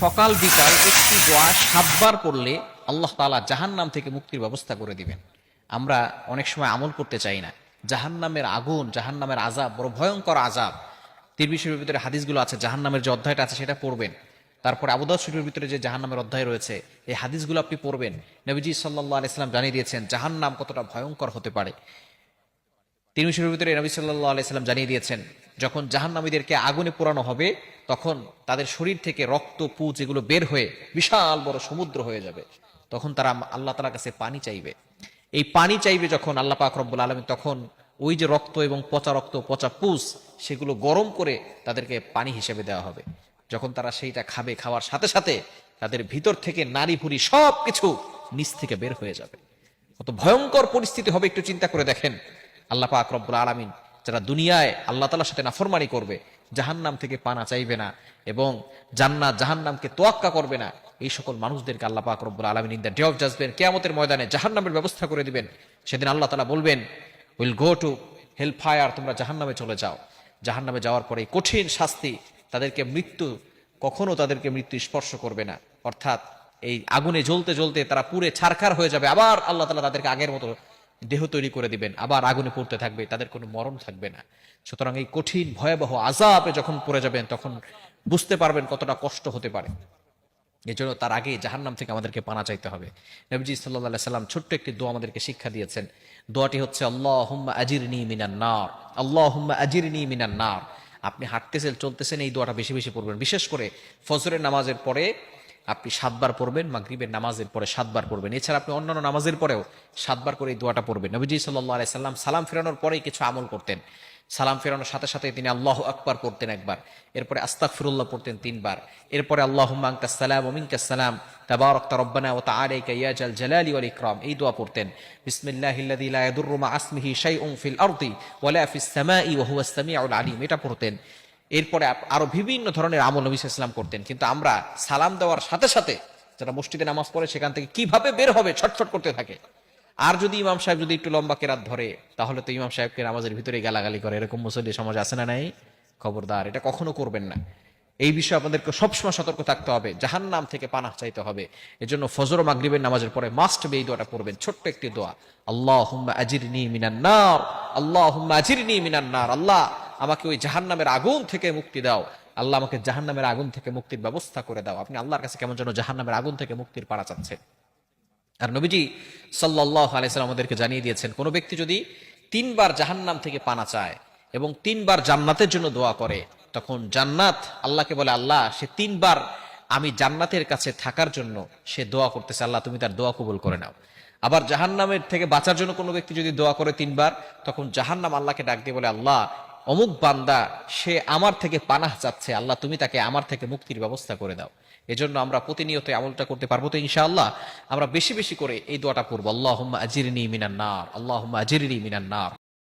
সকাল বিকাল একটি দোয়া সাতবার পড়লে আল্লাহ তাআলা জাহান্নাম থেকে মুক্তির ব্যবস্থা করে দিবেন। আমরা অনেক সময় আমল করতে চাই না। জাহান্নামের আগুন, জাহান্নামের আজাব বড় ভয়ঙ্কর আজাব তিরবি ভিতরে হাদিসগুলো আছে, জাহান্নামের যে অধ্যায়টা আছে সেটা পড়বেন। তারপরে আবুদাউদ শরীফের ভিতরে যে জাহান্নামের অধ্যায় রয়েছে, এই হাদিসগুলো আপনি পড়বেন। নবীজি সাল্লাহ আলাইসাল্লাম জানিয়ে দিয়েছেন, জাহান্নাম কতটা ভয়ঙ্কর হতে পারে। তিরমি শরীফের ভিতরে নবী সাল্লাহ আলাইসাল্লাম জানিয়ে দিয়েছেন যখন জাহান্নামীদেরকে আগুনে পোড়ানো হবে, তখন তাদের শরীর থেকে রক্ত, পুজ এগুলো বের হয়ে বিশাল বড় সমুদ্র হয়ে যাবে। তখন তারা আল্লাহ তালার কাছে পানি চাইবে। এই পানি চাইবে যখন আল্লাহ পাক রব্বুল আলমী তখন ওই যে রক্ত এবং পচা রক্ত, পচা পুষ সেগুলো গরম করে তাদেরকে পানি হিসেবে দেওয়া হবে। যখন তারা সেইটা খাবে, খাওয়ার সাথে সাথে তাদের ভিতর থেকে নারী ভুরি সব কিছু নিচ থেকে বের হয়ে যাবে। কত ভয়ঙ্কর পরিস্থিতি হবে, একটু চিন্তা করে দেখেন। আল্লাহ পাক আলমিন যারা দুনিয়ায় আল্লাহ তালার সাথে নাফরমানি করবে, জাহান্নাম থেকে পানা চাইবে না এবং জান্নাত, জাহান্নামকে তোয়াক্কা করবে না, এই সকল মানুষদেরকে আল্লাহ পাক রব্বুল আলমিন ইন দ্য ডে অফ জাজবেন কেয়ামতের ময়দানে জাহান্নামের ব্যবস্থা করে দিবেন। সেদিন আল্লাহ তালা বলবেন, will go to hell fire তোমরা জাহান্নামে চলে যাও। জাহান্নামে যাওয়ার পরে কঠিন শাস্তি তাদেরকে মৃত্যু, কখনো তাদেরকে মৃত্যু স্পর্শ করবে না। অর্থাৎ এই আগুনে জ্বলতে জ্বলতে তারা পুরে ছারখার হয়ে যাবে। আবার আল্লাহ তালা তাদেরকে আগের মতো দেহ তৈরি করে দিবেন, আবার আগুনে পড়তে থাকবে, তাদের কোনো মরণ থাকবে না। সুতরাং এই কঠিন, ভয়াবহ আজাবে যখন পড়ে যাবেন, তখন বুঝতে পারবেন কতটা কষ্ট হতে পারে। এই জন্য তার আগে জাহান্নাম থেকে আমাদেরকে পানা চাইতে হবে। নবজি সাল্লাহ সাল্লাম ছোট্ট একটি দোয়া আমাদেরকে শিক্ষা দিয়েছেন। দোয়াটি হচ্ছে আল্লাহ হুম্মা আজিরনি মিনান নার। আল্লাহ হুম্মা আজিরনি মিনান নার। আপনি হাঁটতেছেন, চলতেছেন, এই দোয়াটা বেশি বেশি পড়বেন। বিশেষ করে ফজরের নামাজের পরে আপনি সাতবার পড়বেন, মাগরিবের নামাজের পরে সাতবার পড়বেন। এছাড়া আপনি অন্যান্য নামাজের পরেও সাতবার করে এই দোয়াটা পড়বেন। নবীজি সাল্লাহ আলাই সাল্লাম সালাম ফেরানোর পরেই কিছু আমল করতেন। সালাম ফেরানোর সাথে সাথে তিনি আল্লাহ আকবার পড়তেন একবার। এরপরে আস্তাক ফিরুল্লাহ পড়তেন তিনবার। এরপরে আল্লাহ সালাম ওমিনকাসালাম তাবারক রব্বানা ও তাআলাইকা ইয়া জাল জালালি ওয়াল ইকরাম। এই দোয়া পড়তেন। বিসমিল্লাহিল্লাযী লা ইয়াদুররু মা আসমিহি শাইউন ফিল আরদি ওয়ালা ফিস সামাই ওয়া হুয়াস সামিউল আলিম। এটা পড়তেন। এরপরে আপ- আরও বিভিন্ন ধরনের আমল নবী ইসলাম করতেন। কিন্তু আমরা সালাম দেওয়ার সাথে সাথে যারা মসজিদে নামাজ পড়ে, সেখান থেকে কীভাবে বের হবে ছটফট করতে থাকে। আর যদি ইমাম সাহেব যদি একটু লম্বা কেরাত ধরে, তাহলে তো ইমাম সাহেবকে নামাজের ভিতরে গালাগালি করে। এরকম মুসল্লি সমাজ আছে না নাই? খবরদার, এটা কখনো করবেন না। এই বিষয়ে আপনাদেরকে সবসময় সতর্ক থাকতে হবে। জাহান নাম থেকে পানাহ চাইতে হবে। এজন্য ফজর মাগরিবের নামাজের পরে মাস্ট বে এই দোয়াটা পড়বেন। ছোট্ট একটি দোয়া। আল্লাহ হুম্মা আজিরনি মিনান্নার আল্লাহ হুম্মা আজিরনি মিনান্নার আল্লাহ আমাকে ওই জাহান্নামের আগুন থেকে মুক্তি দাও। আল্লাহ আমাকে জাহান্নামের আগুন থেকে মুক্তির ব্যবস্থা করে দাও। আপনি আল্লাহর কাছে কেমন যেন জাহান্নামের আগুন থেকে মুক্তির পাড়া চাচ্ছেন। আর নবীজি সাল্লাহ আলাইসাল্লাম আমাদেরকে জানিয়ে দিয়েছেন, কোনো ব্যক্তি যদি তিনবার জাহান্নাম থেকে পানা চায় এবং তিনবার জান্নাতের জন্য দোয়া করে, তখন জান্নাত আল্লাহকে বলে, আল্লাহ, সে তিনবার আমি জান্নাতের কাছে থাকার জন্য সে দোয়া করতেছে। আল্লাহ, তুমি তার দোয়া কবুল করে নাও। আবার জাহান্নামের থেকে বাঁচার জন্য কোনো ব্যক্তি যদি দোয়া করে তিনবার, তখন জাহান্নাম আল্লাহকে ডাক দিয়ে বলে, আল্লাহ অমুক বান্দা, সে আমার থেকে পানাহ যাচ্ছে আল্লাহ, তুমি তাকে আমার থেকে মুক্তির ব্যবস্থা করে দাও। এজন্য আমরা প্রতিনিয়ত আমলটা করতে পারব তো ইনশাআল্লাহ। আমরা বেশি বেশি করে এই দোয়াটা করব আল্লাহ আজিরিনী মিনান্নার আল্লাহ আজিরিনী মিনান্নার